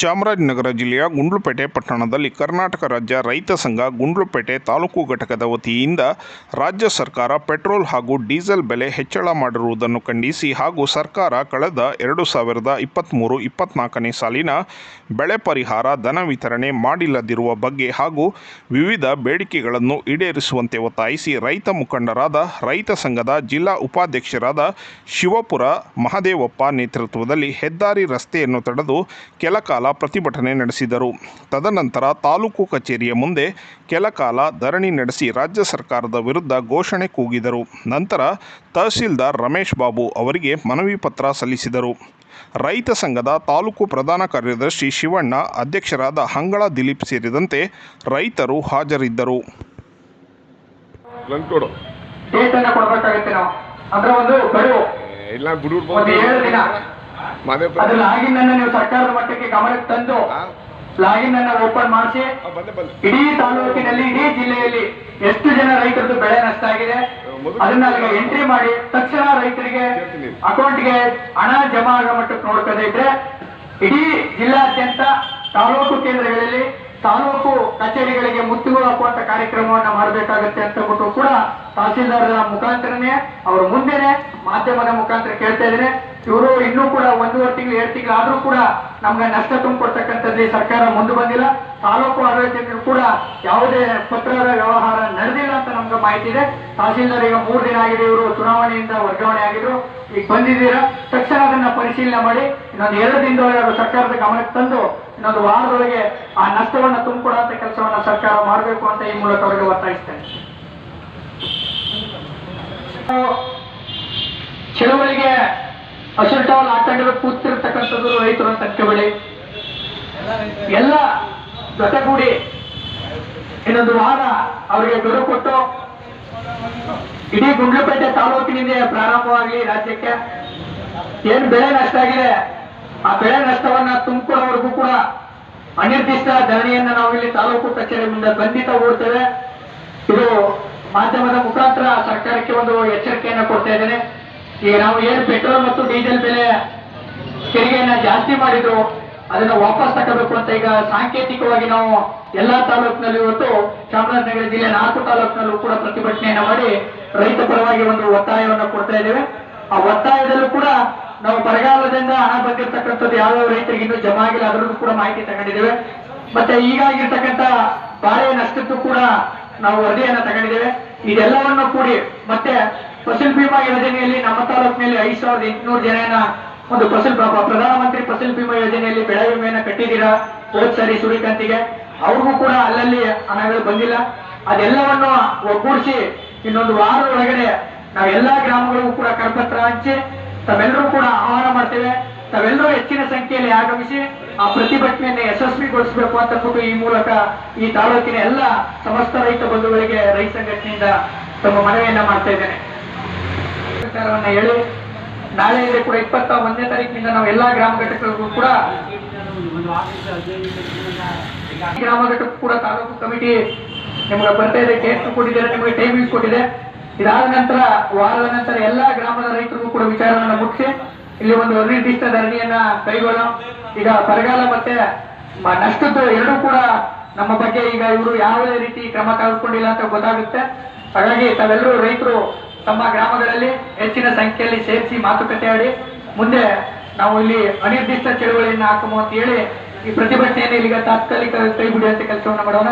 ಚಾಮರಾಜನಗರ ಜಿಲ್ಲೆಯ ಗುಂಡ್ಲುಪೇಟೆ ಪಟ್ಟಣದಲ್ಲಿ ಕರ್ನಾಟಕ ರಾಜ್ಯ ರೈತ ಸಂಘ ಗುಂಡ್ಲುಪೇಟೆ ತಾಲೂಕು ಘಟಕದ ವತಿಯಿಂದ ರಾಜ್ಯ ಸರ್ಕಾರ ಪೆಟ್ರೋಲ್ ಹಾಗೂ ಡೀಸೆಲ್ ಬೆಲೆ ಹೆಚ್ಚಳ ಮಾಡಿರುವುದನ್ನು ಖಂಡಿಸಿ ಹಾಗೂ ಸರ್ಕಾರ ಕಳೆದ ಎರಡು ಸಾವಿರದ ಇಪ್ಪತ್ತ್ಮೂರು ಇಪ್ಪತ್ತ್ನಾಲ್ಕನೇ ಸಾಲಿನ ಬೆಳೆ ಪರಿಹಾರ ಧನ ವಿತರಣೆ ಮಾಡಿಲ್ಲದಿರುವ ಬಗ್ಗೆ ಹಾಗೂ ವಿವಿಧ ಬೇಡಿಕೆಗಳನ್ನು ಈಡೇರಿಸುವಂತೆ ಒತ್ತಾಯಿಸಿ ರೈತ ಮುಖಂಡರಾದ ರೈತ ಸಂಘದ ಜಿಲ್ಲಾ ಉಪಾಧ್ಯಕ್ಷರಾದ ಶಿವಪುರ ಮಹದೇವಪ್ಪ ನೇತೃತ್ವದಲ್ಲಿ ಹೆದ್ದಾರಿ ರಸ್ತೆಯನ್ನು ತಡೆದು ಪ್ರತಿಭಟನೆ ನಡೆಸಿದರು. ತದನಂತರ ತಾಲೂಕು ಕಚೇರಿಯ ಮುಂದೆ ಕೆಲಕಾಲ ಧರಣಿ ನಡೆಸಿ ರಾಜ್ಯ ಸರ್ಕಾರದ ವಿರುದ್ಧ ಘೋಷಣೆ ಕೂಗಿದರು. ನಂತರ ತಹಸೀಲ್ದಾರ್ ರಮೇಶ್ ಬಾಬು ಅವರಿಗೆ ಮನವಿ ಪತ್ರ ಸಲ್ಲಿಸಿದರು. ರೈತ ಸಂಘದ ತಾಲೂಕು ಪ್ರಧಾನ ಕಾರ್ಯದರ್ಶಿ ಶಿವಣ್ಣ ಅಧ್ಯಕ್ಷರಾದ ಹಂಗಳ ದಿಲೀಪ್ ಸೇರಿದಂತೆ ರೈತರು ಹಾಜರಿದ್ದರು. ಇಲ್ಲ ಅದು ಲಾಗಿನ್ ಅನ್ನ ನೀವು ಸರ್ಕಾರದ ಮಟ್ಟಕ್ಕೆ ಗಮನಕ್ಕೆ ತಂದು ಲಾಗಿನ್ ಅನ್ನ ಓಪನ್ ಮಾಡಿಸಿ. ಇಡೀ ತಾಲೂಕಿನಲ್ಲಿ ಇಡೀ ಜಿಲ್ಲೆಯಲ್ಲಿ ಎಷ್ಟು ಜನ ರೈತರದ್ದು ಬೆಳೆ ನಷ್ಟ ಆಗಿದೆ ಅದನ್ನ ಅಲ್ಲಿಗೆ ಎಂಟ್ರಿ ಮಾಡಿ ತಕ್ಷಣ ರೈತರಿಗೆ ಅಕೌಂಟ್ಗೆ ಹಣ ಜಮಾ ಆಗೋ ಮಟ್ಟಕ್ಕೆ ನೋಡ್ಕೊಂಡೇ ಇದ್ರೆ ಇಡೀ ಜಿಲ್ಲಾದ್ಯಂತ ತಾಲೂಕು ಕೇಂದ್ರಗಳಲ್ಲಿ ತಾಲೂಕು ಕಚೇರಿಗಳಿಗೆ ಮುತ್ತಿಗೆ ಹಾಕುವಂತ ಕಾರ್ಯಕ್ರಮವನ್ನ ಮಾಡಬೇಕಾಗತ್ತೆ ಅಂತ ಬಿಟ್ಟು ಕೂಡ ತಹಸೀಲ್ದಾರರ ಮುಖಾಂತರನೇ ಅವ್ರ ಮುಂದೆನೆ ಮಾಧ್ಯಮದ ಮುಖಾಂತರ ಕೇಳ್ತಾ ಇದ್ದೇನೆ. ಇವರು ಇನ್ನೂ ಕೂಡ ಒಂದೂವರೆ ತಿಂಗಳು, ಎರಡು ತಿಂಗಳು ಆದರೂ ಕೂಡ ನಮ್ಗೆ ನಷ್ಟ ತುಂಬಿಕೊಡ್ತಕ್ಕಂಥದ್ದು ಸರ್ಕಾರ ಮುಂದೆ ಬಂದಿಲ್ಲ. ತಾಲೂಕು ಆಡಳಿತಕ್ಕೂ ಕೂಡ ಯಾವುದೇ ಪತ್ರದ ವ್ಯವಹಾರ ನಡೆದಿಲ್ಲ ಅಂತ ನಮ್ಗೆ ಮಾಹಿತಿ ಇದೆ. ತಹಸೀಲ್ದಾರ್ ಈಗ ಮೂರು ದಿನ ಆಗಿದೆ ಇವರು ಚುನಾವಣೆಯಿಂದ ವರ್ಗಾವಣೆ ಆಗಿದ್ರು. ಈಗ ಬಂದಿದ್ದೀರಾ? ತಕ್ಷಣ ಅದನ್ನ ಪರಿಶೀಲನೆ ಮಾಡಿ, ಇನ್ನೊಂದು ಎರಡು ದಿನದೊಳಗೆ ಅದು ಸರ್ಕಾರದ ಗಮನಕ್ಕೆ ತಂದು, ಇನ್ನೊಂದು ವಾರದೊಳಗೆ ಆ ನಷ್ಟವನ್ನ ತುಂಬಿಕೊಡುವಂತ ಕೆಲಸವನ್ನ ಸರ್ಕಾರ ಮಾಡಬೇಕು ಅಂತ ಈ ಮೂಲಕ ಅವರಿಗೆ ಒತ್ತಾಯಿಸ್ತೇನೆ. ಹಸಿರು ಟವಲ್ ಹಾಕೊಂಡಿರೋ ಕೂತಿರ್ತಕ್ಕಂಥದ್ದು ರೈತರು ಅಂತ ಅನ್ಕೋಬೇಡಿ. ಎಲ್ಲ ಜೊತೆಗೂಡಿ ಇನ್ನೊಂದು ವಾರ ಅವರಿಗೆ ಗಡುವು ಕೊಟ್ಟು ಇಡೀ ಗುಂಡ್ಲುಪೇಟೆ ತಾಲೂಕಿನಿಂದ ಪ್ರಾರಂಭವಾಗಲಿ ರಾಜ್ಯಕ್ಕೆ ಏನು ಬೆಳೆ ನಷ್ಟ ಆಗಿದೆ, ಆ ಬೆಳೆ ನಷ್ಟವನ್ನ ತುಂಬಿಕೊಳ್ಳೋವರೆಗೂ ಕೂಡ ಅನಿರ್ದಿಷ್ಟ ಧರಣಿಯನ್ನ ನಾವು ಇಲ್ಲಿ ತಾಲೂಕು ಕಚೇರಿ ಮುಂದೆ ಬಂಧಿತ ಓಡ್ತೇವೆ ಇದು ಮಾಧ್ಯಮದ ಮುಖಾಂತರ ಸರ್ಕಾರಕ್ಕೆ ಒಂದು ಎಚ್ಚರಿಕೆಯನ್ನು ಕೊಡ್ತಾ ಇದ್ದೇನೆ. ಈಗ ನಾವು ಏನು ಪೆಟ್ರೋಲ್ ಮತ್ತು ಡೀಸೆಲ್ ಬೆಲೆ ತೆರಿಗೆಯನ್ನ ಜಾಸ್ತಿ ಮಾಡಿದ್ರು, ಅದನ್ನ ವಾಪಸ್ ತಗೋಬೇಕು ಅಂತ ಈಗ ಸಾಂಕೇತಿಕವಾಗಿ ನಾವು ಎಲ್ಲಾ ತಾಲೂಕಿನಲ್ಲಿ ಇವತ್ತು ಚಾಮರಾಜನಗರ ಜಿಲ್ಲೆ ನಾಲ್ಕು ತಾಲೂಕಿನಲ್ಲೂ ಕೂಡ ಪ್ರತಿಭಟನೆಯನ್ನ ಮಾಡಿ ರೈತ ಪರವಾಗಿ ಒಂದು ಒತ್ತಾಯವನ್ನು ಕೊಡ್ತಾ ಇದ್ದೇವೆ. ಆ ಒತ್ತಾಯದಲ್ಲೂ ಕೂಡ ನಾವು ಬರಗಾಲದಿಂದ ಹಣ ಬಂದಿರತಕ್ಕಂಥದ್ದು ಯಾವ್ಯಾವ ರೈತರಿಗೆ ಇನ್ನೂ ಜಮಾ ಆಗಿಲ್ಲ, ಅದರಲ್ಲೂ ಕೂಡ ಮಾಹಿತಿ ತಗೊಂಡಿದ್ದೇವೆ. ಮತ್ತೆ ಈಗಾಗಿರ್ತಕ್ಕಂಥ ಬಾಳೆ ನಷ್ಟಕ್ಕೂ ಕೂಡ ನಾವು ವರದಿಯನ್ನ ತಗೊಂಡಿದ್ದೇವೆ. ಇದೆಲ್ಲವನ್ನು ಕೂಡಿ ಮತ್ತೆ ಫಸಲ್ ಬಿಮಾ ಯೋಜನೆಯಲ್ಲಿ ನಮ್ಮ ತಾಲೂಕಿನಲ್ಲಿ ಐದು ಸಾವಿರದ ಎಂಟುನೂರು ಜನನ ಒಂದು ಫಸಲ್ ಪ್ರಧಾನಮಂತ್ರಿ ಫಸಲ್ ಬಿಮಾ ಯೋಜನೆಯಲ್ಲಿ ಬೆಳೆ ವಿಮೆಯನ್ನ ಕಟ್ಟಿದ್ದೀರಾ? ಹೋದ್ ಸರಿ ಸೂರ್ಯಕಾಂತಿಗೆ. ಅವ್ರಿಗೂ ಕೂಡ ಅಲ್ಲಲ್ಲಿ ಹಣಗಳು ಬಂದಿಲ್ಲ. ಅದೆಲ್ಲವನ್ನು ಒಗ್ಗೂಡಿಸಿ ಇನ್ನೊಂದು ವಾರದ ಒಳಗಡೆ ನಾವೆಲ್ಲಾ ಗ್ರಾಮಗಳಿಗೂ ಕೂಡ ಕರಪತ್ರ ಹಂಚಿ ತಾವೆಲ್ಲರೂ ಕೂಡ ಆಹ್ವಾನ ಮಾಡ್ತೇವೆ. ತಾವೆಲ್ಲರೂ ಹೆಚ್ಚಿನ ಸಂಖ್ಯೆಯಲ್ಲಿ ಆಗಮಿಸಿ ಆ ಪ್ರತಿಭಟನೆಯನ್ನು ಯಶಸ್ವಿಗೊಳಿಸಬೇಕು ಅಂತ ಬಿಟ್ಟು ಈ ಮೂಲಕ ಈ ತಾಲೂಕಿನ ಎಲ್ಲ ಸಮಸ್ತ ರೈತ ಬಂಧುಗಳಿಗೆ ರೈತ ಸಂಘಟನೆಯಿಂದ ತಮ್ಮ ಮನವಿಯನ್ನ ಮಾಡ್ತಾ ಇದ್ದೇನೆ. ವಿಚಾರವನ್ನ ಹೇಳಿ. ನಾಳೆಯಿಂದ ಕೂಡ ಇಪ್ಪತ್ತ ಒಂದನೇ ತಾರೀಕಿನಿಂದ ನಾವು ಎಲ್ಲಾ ಗ್ರಾಮ ಘಟಕಗಳಿಗೂ ಕೂಡ ಗ್ರಾಮ ಘಟಕ ಕೂಡ ತಾಲೂಕು ಕಮಿಟಿ ನಿಮ್ಗೆ ಬರ್ತಾ ಇದೆ ಡೇಟ್ ಕೊಟ್ಟಿದ್ದಾರೆ, ನಿಮಗೆ ಟೈಮಿಂಗ್ ಕೊಟ್ಟಿದೆ. ಇದಾದ ನಂತರ ವಾರದ ನಂತರ ಎಲ್ಲಾ ಗ್ರಾಮದ ರೈತರಿಗೂ ಕೂಡ ವಿಚಾರವನ್ನ ಮುಗಿಸಿ ಇಲ್ಲಿ ಒಂದು ನಿರ್ದಿಷ್ಟ ಧರಣಿಯನ್ನ ಕೈಗೊಳ್ಳೋ ಈಗ ಬರಗಾಲ ಮತ್ತೆ ನಷ್ಟದ್ದು ಎರಡೂ ಕೂಡ ನಮ್ಮ ಬಗ್ಗೆ ಈಗ ಇವರು ಯಾವುದೇ ರೀತಿ ಕ್ರಮ ತೆಗೆದುಕೊಂಡಿಲ್ಲ ಅಂತ ಗೊತ್ತಾಗುತ್ತೆ. ಹಾಗಾಗಿ ತಾವೆಲ್ಲರೂ ರೈತರು ತಮ್ಮ ಗ್ರಾಮಗಳಲ್ಲಿ ಹೆಚ್ಚಿನ ಸಂಖ್ಯೆಯಲ್ಲಿ ಸೇರಿಸಿ ಮಾತುಕತೆ ಆಡಿ ಮುಂದೆ ನಾವು ಇಲ್ಲಿ ಅನಿರ್ದಿಷ್ಟ ಚಳುವಳಿಯನ್ನು ಹಾಕುವ ಅಂತ ಹೇಳಿ ಈ ಪ್ರತಿಭಟನೆಯನ್ನು ಇಲ್ಲಿಗ ತಾತ್ಕಾಲಿಕ ಕೈ ಬಿಡುವಂತ ಕೆಲಸವನ್ನು ಮಾಡೋಣ.